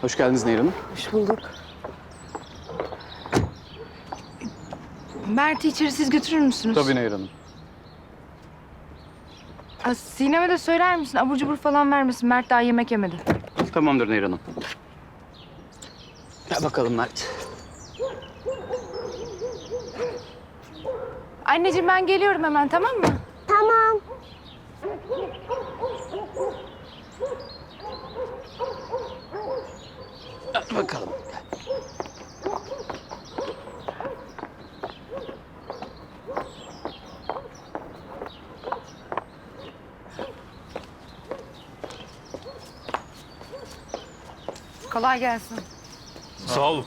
Hoş geldiniz Nehir Hanım. Hoş bulduk. Mert'i içeri siz götürür müsünüz? Tabii Nehir Hanım. Aa, Sinem'e de söyler misin? Abur cubur falan vermesin. Mert daha yemek yemedi. Tamamdır Nehir Hanım. Gel bakalım Mert. Anneciğim ben geliyorum hemen tamam mı? Tamam. Bakalım. Kolay gelsin. Sağ olun.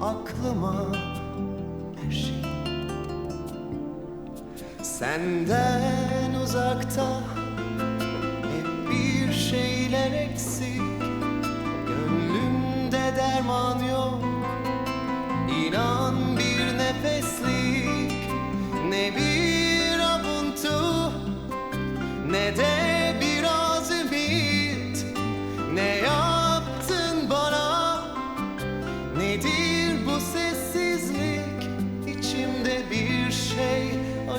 aklıma her şey. Senden uzakta hep bir şeyler eksik. Gönlümde derman yok.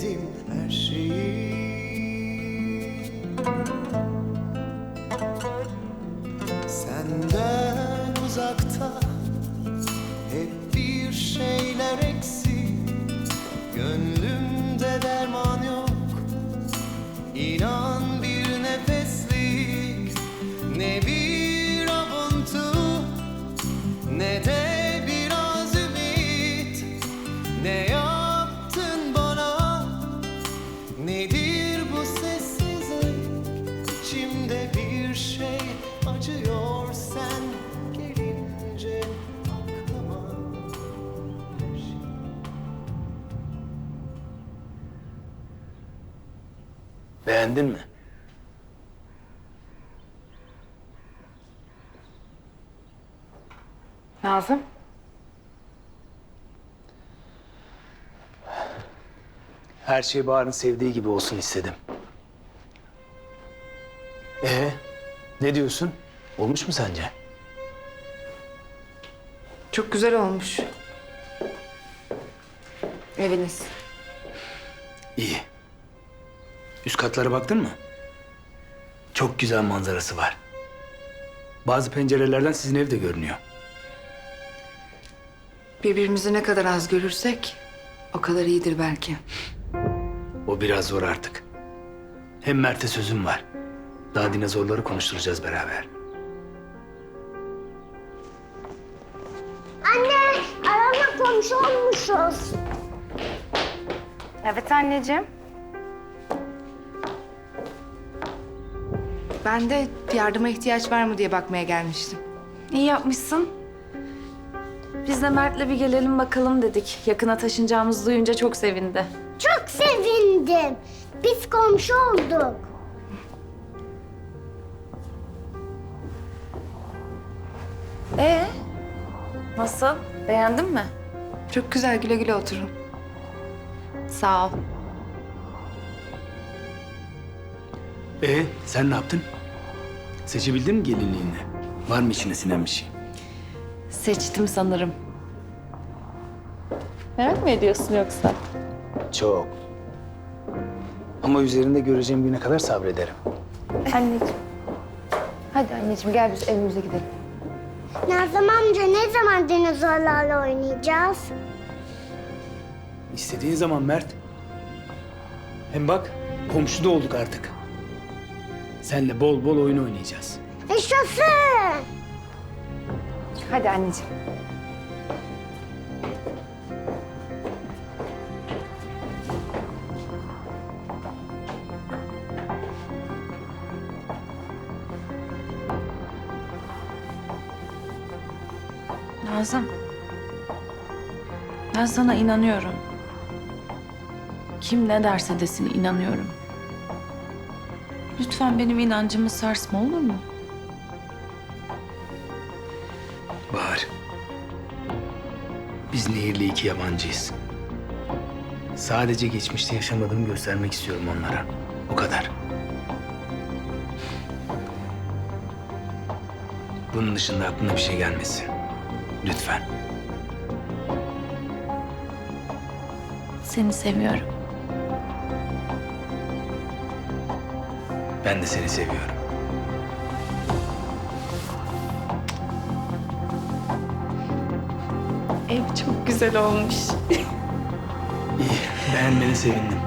sevemedim her şeyi Beğendin mi? Nazım. Her şey Bahar'ın sevdiği gibi olsun istedim. Ee, ne diyorsun? Olmuş mu sence? Çok güzel olmuş. Eviniz. İyi. Üst katlara baktın mı? Çok güzel manzarası var. Bazı pencerelerden sizin ev de görünüyor. Birbirimizi ne kadar az görürsek o kadar iyidir belki. O biraz zor artık. Hem Mert'e sözüm var. Daha dinozorları konuşturacağız beraber. Anne, aramla komşu olmuşuz. Evet anneciğim. Ben de yardıma ihtiyaç var mı diye bakmaya gelmiştim. İyi yapmışsın. Biz de Mert'le bir gelelim bakalım dedik. Yakına taşınacağımızı duyunca çok sevindi. Çok sevindim. Biz komşu olduk. Ee? Nasıl? Beğendin mi? Çok güzel güle güle oturun. Sağ ol. Ee, sen ne yaptın? Seçebildin mi gelinliğini? Var mı içine sinen bir şey? Seçtim sanırım. Merak mı ediyorsun yoksa? Çok. Ama üzerinde göreceğim güne kadar sabrederim. Anneciğim. Hadi anneciğim gel biz evimize gidelim. Nazım amca ne zaman dinozorlarla oynayacağız? İstediğin zaman Mert. Hem bak, komşu da olduk artık. Seninle bol bol oyun oynayacağız. Yaşasın. Hadi anneciğim. Nazım. Ben sana inanıyorum. Kim ne derse desin inanıyorum. Lütfen benim inancımı sarsma olur mu? Bahar. Biz Nehir'le iki yabancıyız. Sadece geçmişte yaşamadığımı göstermek istiyorum onlara. O kadar. Bunun dışında aklına bir şey gelmesin. Lütfen. Seni seviyorum. Ben de seni seviyorum. Ev çok güzel olmuş. İyi, beğenmene sevindim.